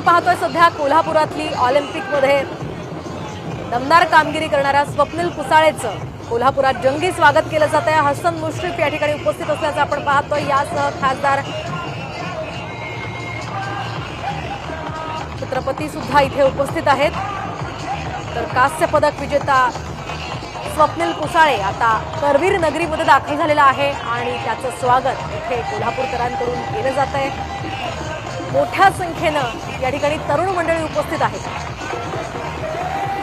पाहतोय सध्या कोल्हापुरातली ऑलिम्पिकमध्ये दमदार कामगिरी करणाऱ्या स्वप्नील कुसाळेचं कोल्हापुरात जंगी स्वागत केलं जात आहे हसन मुश्रीफ या ठिकाणी उपस्थित असल्याचं आपण पाहतोय. यासह खासदार छत्रपती सुद्धा इथे उपस्थित आहेत. तर कांस्य पदक विजेता स्वप्नील कुसाळे आता करवीर नगरीमध्ये दाखल झालेला आहे आणि त्याचं स्वागत इथे कोल्हापूरकरांकडून केलं जात आहे मोठ्या संख्येनं या ठिकाणी तरुण मंडळी उपस्थित आहेत.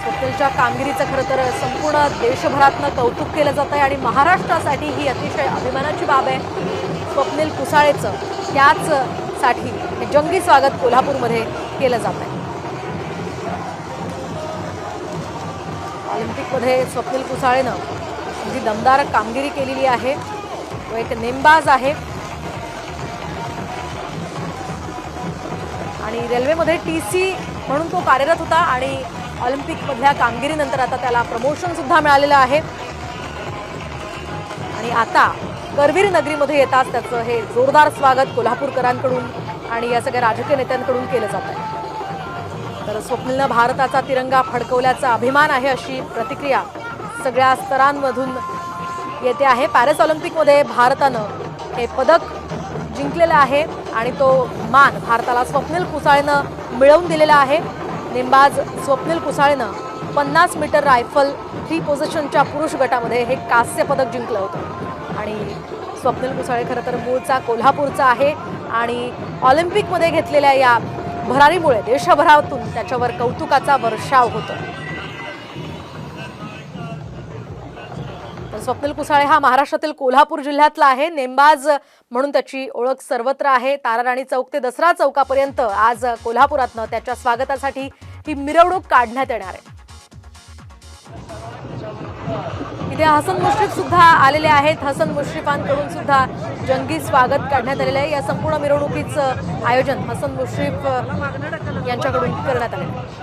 स्वप्नीलच्या कामगिरीचं खरं तर संपूर्ण देशभरातनं कौतुक केलं जात आहे आणि महाराष्ट्रासाठी ही अतिशय अभिमानाची बाब आहे. स्वप्नील कुसाळेचं त्याचसाठी हे जंगी स्वागत कोल्हापूरमध्ये केलं जात आहे ऑलिम्पिकमध्ये स्वप्नील कुसाळेनं जी दमदार कामगिरी केलेली आहे. तो एक नेमबाज आहे. आणि रेल्वेमध्ये टी सी म्हणून तो कार्यरत होता आणि ऑलिम्पिकमधल्या कामगिरीनंतर आता त्याला प्रमोशनसुद्धा मिळालेलं आहे. आणि आता करवीर नगरीमध्ये येताच त्याचं हे जोरदार स्वागत कोल्हापूरकरांकडून आणि या सगळ्या राजकीय नेत्यांकडून केलं जात आहे. तर स्वप्नीलनं भारताचा तिरंगा फडकवल्याचा अभिमान आहे अशी प्रतिक्रिया सगळ्या स्तरांमधून येते आहे. पॅरिस ऑलिम्पिकमध्ये भारतानं हे पदक जिंकलेला आहे आणि तो मान भारताला स्वप्नील कुसाळेनं मिळवून दिलेला आहे. नेमबाज स्वप्नील कुसाळेनं पन्नास मीटर रायफल थ्री पोझिशनच्या पुरुष गटामध्ये हे कांस्य पदक जिंकलं होतं. आणि स्वप्नील कुसाळे खरं तर मूळचा कोल्हापूरचा आहे आणि ऑलिम्पिकमध्ये घेतलेल्या या भरारीमुळे देशभरातून त्याच्यावर कौतुकाचा वर्षाव होतो. स्वप्नील कुसाळे हा महाराष्ट्रातील कोल्हापूर जिल्ह्यातला आहे. नेमबाज म्हणून त्याची ओळख सर्वत्र आहे. ताराराणी चौक ते दसरा चौकापर्यंत आज कोल्हापुरातनं त्याच्या स्वागतासाठी ही मिरवणूक काढण्यात येणार आहे. इथे हसन मुश्रीफ सुद्धा आलेले आहेत. हसन मुश्रीफांकडून सुद्धा जंगी स्वागत काढण्यात आलेलं आहे. या संपूर्ण मिरवणुकीचं आयोजन हसन मुश्रीफ यांच्याकडून करण्यात आलेलं आहे.